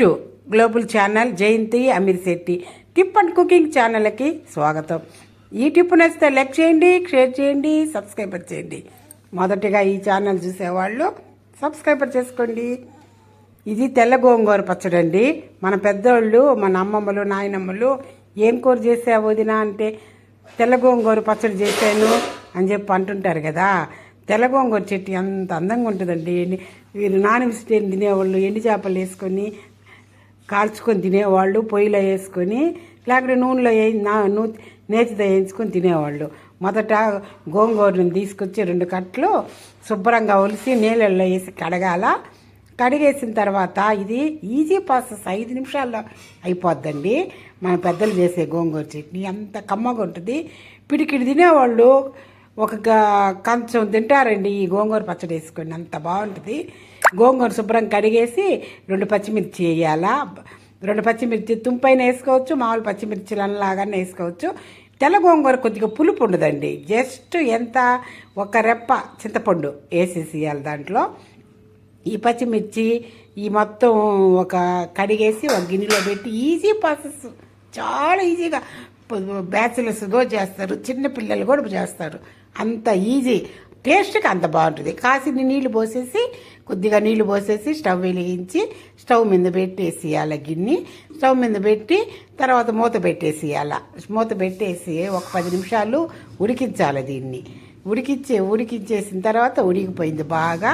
To global channel Jayanthi Ameer Shetty. Tip and cooking ఛానల్కి స్వాగతం. ఈ టిప్ నచ్చితే లైక్ చేయండి షేర్ చేయండి సబ్స్క్రైబర్ చేయండి. మొదటిగా ఈ ఛానల్ చూసేవాళ్ళు సబ్స్క్రైబర్ చేసుకోండి. ఇది తెల్ల గోంగూర పచ్చడి అండి మన పెద్దోళ్ళు మన అమ్మమ్మలు నాయనమ్మలు ఏం కూర చేసావు వదినా అంటే తెల్ల గోంగూర పచ్చడి చేశాను అని చెప్పి అంటుంటారు కదా. తెల్ల గోంగూర చెట్టు ఎంత అందంగా ఉంటుందండి. వీరు నాన్ వెజిటేరియన్ తినేవాళ్ళు ఎండి చేపలు వేసుకొని కాల్చుకొని తినేవాళ్ళు పొయ్యిలో వేసుకొని లేకపోతే నూనెలో వే నూ నేతితో వేయించుకొని తినేవాళ్ళు. మొదట గోంగూరను తీసుకొచ్చి రెండు కట్లు శుభ్రంగా ఒలిసి నీళ్ళల్లో వేసి కడగాల. కడిగేసిన తర్వాత ఇది ఈజీ ప్రాసెస్ ఐదు నిమిషాల్లో అయిపోద్దండి. మన పెద్దలు చేసే గోంగూర చట్నీ అంత కమ్మగా ఉంటుంది. పిడికిడి తినేవాళ్ళు ఒక కొంచెం తింటారండి ఈ గోంగూర పచ్చడి వేసుకొని అంత బాగుంటుంది. గోంగూర శుభ్రం కడిగేసి రెండు పచ్చిమిర్చి వేయాలా? రెండు పచ్చిమిర్చి తుంపైన వేసుకోవచ్చు మామూలు పచ్చిమిర్చిలు లాగానే వేసుకోవచ్చు. తెల్ల గోంగూర కొద్దిగా పులుపు ఉండదండి. జస్ట్ ఎంత? ఒక రెప్ప చింతపండు వేసేసి వేయాలి దాంట్లో. ఈ పచ్చిమిర్చి ఈ మొత్తం ఒక కడిగేసి ఒక గిన్నెలో పెట్టి ఈజీ ప్రాసెస్. చాలా ఈజీగా. బ్యాచిలర్స్ కూడా చేస్తారు చిన్న పిల్లలు కూడా చేస్తారు. అంత ఈజీ. టేస్ట్కి అంత బాగుంటుంది. కాసిన్ని నీళ్ళు పోసేసి కొద్దిగా నీళ్ళు పోసేసి స్టవ్ వెలిగించి స్టవ్ మీద పెట్టేసేయాలి గిన్నె. స్టవ్ మీద పెట్టి తర్వాత మూత పెట్టేసేయాల. మూత పెట్టేసి ఒక పది నిమిషాలు ఉడికించాలి దీన్ని. ఉడికిచ్చే ఉడికించేసిన తర్వాత ఉడికిపోయింది బాగా.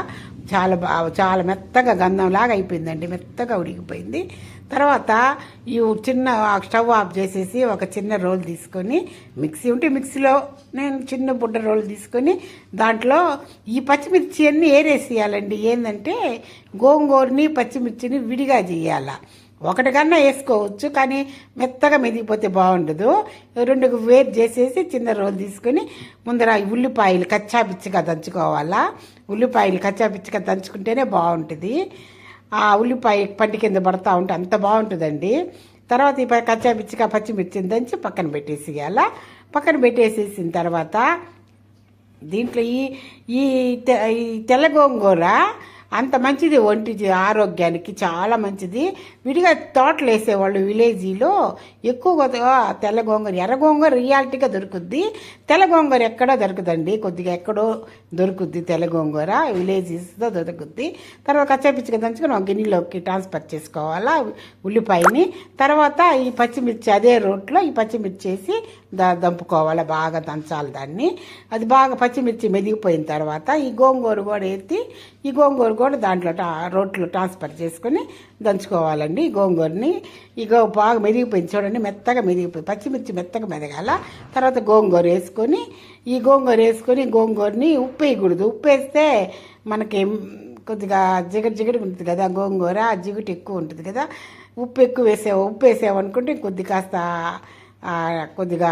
చాలా బా చాలా మెత్తగా గంధంలాగా అయిపోయిందండి మెత్తగా ఉడికిపోయింది. తర్వాత ఈ చిన్న స్టవ్ ఆఫ్ చేసేసి ఒక చిన్న రోల్ తీసుకొని మిక్సీ ఉంటే మిక్సీలో నేను చిన్న బుడ్డ రోల్ తీసుకొని దాంట్లో ఈ పచ్చిమిర్చి అన్నీ ఏరేసేయాలండి. ఏంటంటే గోంగూరని పచ్చిమిర్చిని విడిగా చేయాల. ఒకటి కన్నా వేసుకోవచ్చు కానీ మెత్తగా మెదిగిపోతే బాగుండదు. రెండు వేరు చేసేసి చిన్న రోలు తీసుకొని ముందర ఉల్లిపాయలు కచ్చా పిచ్చిగా దంచుకోవాలా? ఉల్లిపాయలు కచ్చా పిచ్చిగా దంచుకుంటేనే బాగుంటుంది. ఆ ఉల్లిపాయ పంటి కింద పడతా ఉంటే అంత బాగుంటుందండి. తర్వాత ఈ కచ్చా పిచ్చిగా పచ్చిమిర్చిని దంచి పక్కన పెట్టేసేయాల. పక్కన పెట్టేసేసిన తర్వాత దీంట్లో ఈ ఈ తె- ఈ తెల్ల గోంగూర అంత మంచిది ఒంటి ఆరోగ్యానికి చాలా మంచిది. విడిగా తోటలు వేసేవాళ్ళు విలేజీలో ఎక్కువగా తెల్ల గోంగూర ఎర్ర గోంగూర రియాలిటీగా దొరుకుద్ది. తెల్ల గోంగూర ఎక్కడో దొరుకుదండి. కొద్దిగా ఎక్కడో దొరుకుద్ది తెల్ల గోంగూర విలేజెస్లో దొరుకుద్ది. తర్వాత కచ్చాపిచ్చిగా దంచుకొని ఒక గిన్నెలోకి ట్రాన్స్ఫర్ చేసుకోవాలా ఉల్లిపాయని. తర్వాత ఈ పచ్చిమిర్చి అదే రోట్లో ఈ పచ్చిమిర్చి వేసి దంపుకోవాలి బాగా దంచాలి దాన్ని. అది బాగా పచ్చిమిర్చి మెదిగిపోయిన తర్వాత ఈ గోంగూర కూడా ఎత్తి ఈ గోంగూర కూడా దాంట్లో టా- రోట్లో ట్రాన్స్ఫర్ చేసుకొని దంచుకోవాలండి. ఈ గోంగూరని ఇగో బాగా మెదిగిపోయింది చూడండి మెత్తగా మెదిగిపోయి పచ్చిమిర్చి మెత్తగా మెదగాల. తర్వాత గోంగూర వేసుకొని ఈ గోంగూర వేసుకొని గోంగూరని ఉప్పు వేయకూడదు. ఉప్పు వేస్తే మనకి కొద్దిగా జిగటి జిగటి ఉంటుంది కదా గోంగూర జిగుటి ఎక్కువ ఉంటుంది కదా. ఉప్పు ఎక్కువ వేసే ఉప్పు వేసామనుకుంటే కొద్ది కాస్త కొద్దిగా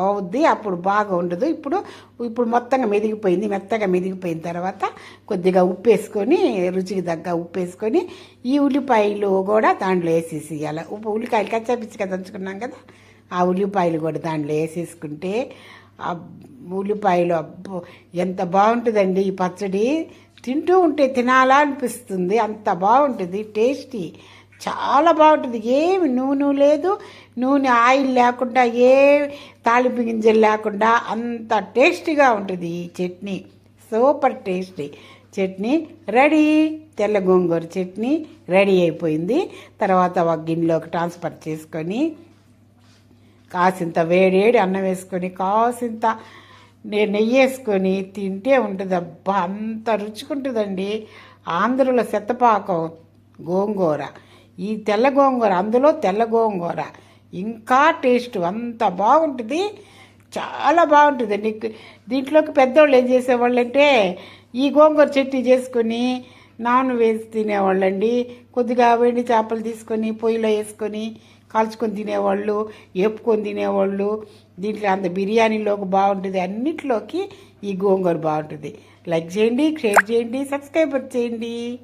అవుద్ది అప్పుడు బాగా ఉండదు ఇప్పుడు ఇప్పుడు మొత్తంగా మెదిగిపోయింది మెత్తగా మెదిగిపోయిన తర్వాత కొద్దిగా ఉప్పు వేసుకొని రుచికి తగ్గ ఉప్పు వేసుకొని ఈ ఉల్లిపాయలు కూడా దాంట్లో వేసేసి అలా ఉప్పు ఉల్లికాయలు కచ్చాపిచ్చిగా దంచుకున్నాం కదా ఆ ఉల్లిపాయలు కూడా దాంట్లో వేసేసుకుంటే ఆ ఉల్లిపాయలు అబ్బో ఎంత బాగుంటుందండి ఈ పచ్చడి. తింటూ ఉంటే తినాలా అనిపిస్తుంది అంత బాగుంటుంది టేస్టీ. చాలా బాగుంటుంది. ఏమి నూనె లేదు. నూనె ఆయిల్ లేకుండా ఏ తాలింపు గింజలు లేకుండా అంత టేస్టీగా ఉంటుంది ఈ chutney. Super tasty chutney. Ready? తెల్ల గోంగూర చట్నీ రెడీ అయిపోయింది. తర్వాత ఒక గిన్నెలోకి ట్రాన్స్ఫర్ చేసుకొని కాసింత వేడి అన్నం వేసుకొని కాసింత నెయ్యి వేసుకొని తింటే ఉంటుంది అబ్బా అంత రుచిగుంటుందండి. ఆంధ్రలో సెత్తపాకం గోంగూర. ఈ తెల్ల గోంగూర అందులో తెల్ల గోంగూర. ఇంకా టేస్ట్ అంత బాగుంటుంది. చాలా బాగుంటుంది. నీకు దీంట్లోకి పెద్దవాళ్ళు ఏం చేసేవాళ్ళు అంటే ఈ గోంగూర చట్నీ చేసుకొని నాన్ వేసి తినేవాళ్ళండి. కొద్దిగా వేడి చేపలు తీసుకొని పొయ్యిలో వేసుకొని కాల్చుకొని తినేవాళ్ళు వేపుకొని తినేవాళ్ళు. దీంట్లో అంత బిర్యానీలోకి బాగుంటుంది. అన్నిట్లోకి ఈ గోంగూర బాగుంటుంది. లైక్ చేయండి షేర్ చేయండి సబ్స్క్రైబర్ చేయండి.